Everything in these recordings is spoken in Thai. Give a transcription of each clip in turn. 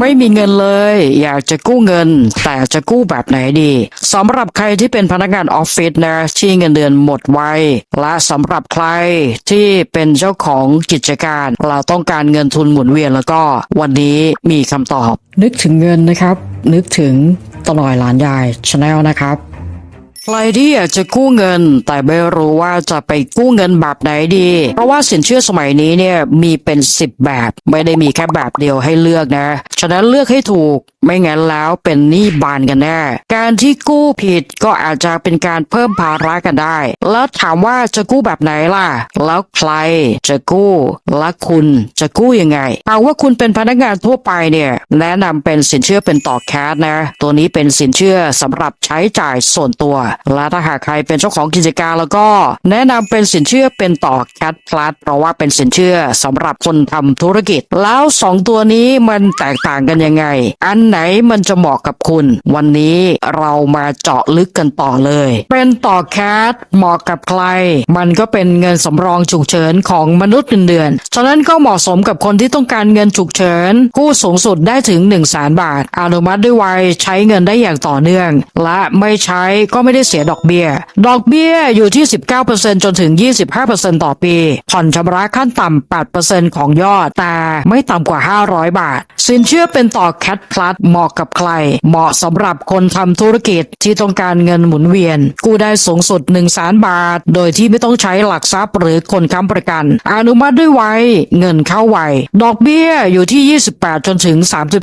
ไม่มีเงินเลย อยากจะกู้เงิน แต่จะกู้แบบไหนดีสำหรับใครที่เป็นพนักงานออฟฟิศนะที่เงินเดือนหมดไวและสำหรับใครที่เป็นเจ้าของกิจการ เราต้องการเงินทุนหมุนเวียนแล้วก็วันนี้มีคำตอบ นึกถึงเงินนะครับ นึกถึงตลอยหลานยายชาแนลนะครับ ใครที่อยากจะกู้เงิน แต่ไม่รู้ว่าจะไปกู้เงินแบบไหนดี เพราะว่าสินเชื่อสมัยนี้เนี่ยมีเป็น 10 แบบ ไม่ได้มีแค่แบบเดียวให้เลือกนะ ฉะนั้นเลือกให้ถูกไม่งั้นแล้วเป็นหนี้บานกันแน่ การที่กู้ผิดก็อาจจะเป็นการเพิ่มภาระกันได้ แล้วถามว่าจะกู้แบบไหนล่ะ แล้วใครจะกู้และคุณจะกู้ยังไงหากว่าคุณเป็นพนักงานทั่วไปเนี่ยแนะนำเป็นสินเชื่อเป็นต่อแคสนะ ตัวนี้เป็นสินเชื่อสำหรับใช้จ่ายส่วนตัวและถ้าหากใครเป็นเจ้าของกิจการแล้วก็แนะนำเป็นสินเชื่อเป็นต่อแคสพลัสเพราะว่าเป็นสินเชื่อสำหรับคนทำธุรกิจ แล้วสองตัวนี้มันแตกต่างกันยังไง อันไหนมันจะเหมาะกับคุณ วันนี้เรามาเจาะลึกกันต่อเลย เป็นต่อแคสเหมาะกับใคร มันก็เป็นเงินสำรองฉุกเฉินของมนุษย์เงินเดือน ฉะนั้นก็เหมาะสมกับคนที่ต้องการเงินฉุกเฉินกู้สูงสุดได้ถึง1 0 0 0 0แสนบาท อนุมัติด้วยไวใช้เงินได้อย่างต่อเนื่อง และไม่ใช้ก็ไม่ได้เสียดอกเบี้ย ดอกเบี้ยอยู่ที่ 19%จนถึง 25%ต่อปี ผ่อนชำระขั้นต่ำ 8%ของยอด แต่ไม่ต่ำกว่า 500 บาท สินเชื่อเป็นต่อแคทพลัสเหมาะกับใคร เหมาะสำหรับคนทำธุรกิจที่ต้องการเงินหมุนเวียน กู้ได้สูงสุด1 0 0 0 0แสนบาท โดยที่ไม่ต้องใช้หลักทรัพย์หรือคนค้ำประกัน อนุมัติด้วยไวเงินเข้าไวดอกเบี้ยอยู่ที่ 28 จนถึง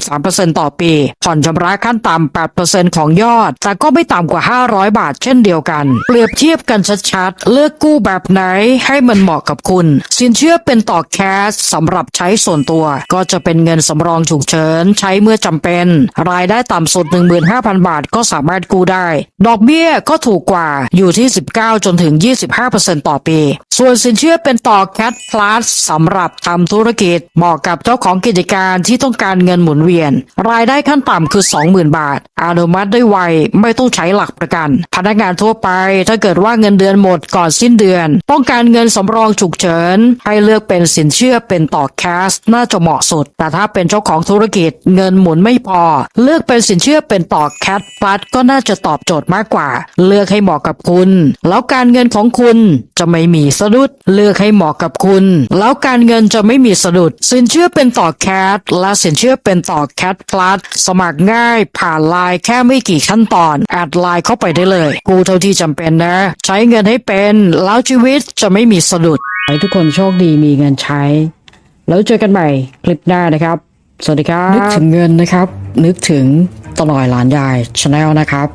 33%ต่อปี ผ่อนชำระขั้นต่ำ 8%ของยอด แต่ก็ไม่ต่ำกว่า 500 บาทเช่นเดียวกัน เปรียบเทียบกันชัดๆ เลือกกู้แบบไหนให้มันเหมาะกับคุณ สินเชื่อเป็นต่อแคสสำหรับใช้ส่วนตัว ก็จะเป็นเงินสำรองฉุกเฉินใช้เมื่อจำเป็น รายได้ต่ำสุด 15,000 บาทก็สามารถกู้ได้ ดอกเบี้ยก็ถูกกว่าอยู่ที่ 19 จนถึง 25%ต่อปี ส่วนสินเชื่อเป็นต่อแคทพลัสสำหรับทำธุรกิจเหมาะกับเจ้าของกิจการที่ต้องการเงินหมุนเวียน รายได้ขั้นต่ำคือ 20,000 บาท อนุมัติได้ไวไม่ต้องใช้หลักประกันพนักงานทั่วไป ถ้าเกิดว่าเงินเดือนหมดก่อนสิ้นเดือน ต้องการเงินสำรองฉุกเฉิน ให้เลือกเป็นสินเชื่อเป็นต่อแคสน่าจะเหมาะสุด แต่ถ้าเป็นเจ้าของธุรกิจเงินหมุนไม่พอ เลือกเป็นสินเชื่อเป็นต่อแคทพลัสก็น่าจะตอบโจทย์มากกว่า เลือกให้เหมาะกับคุณ แล้วการเงินของคุณจะไม่มีสะดุด เลือกให้เหมาะกับคุณ แล้วการเงินจะไม่มีสะดุด สินเชื่อเป็นต่อแคทและสินเชื่อเป็นต่อแคทพลัสสมัครง่ายผ่านไลน์แค่ไม่กี่ขั้นตอนแอดไลน์เข้าไปได้เลยกูเท่าที่จำเป็นนะ ใช้เงินให้เป็น แล้วชีวิตจะไม่มีสะดุดขอให้ทุกคนโชคดีมีเงินใช้ แล้วเจอกันใหม่คลิปหน้านะครับ สวัสดีครับ นึกถึงเงินนะครับ นึกถึงตลอยหลานยายชาแนลนะครับ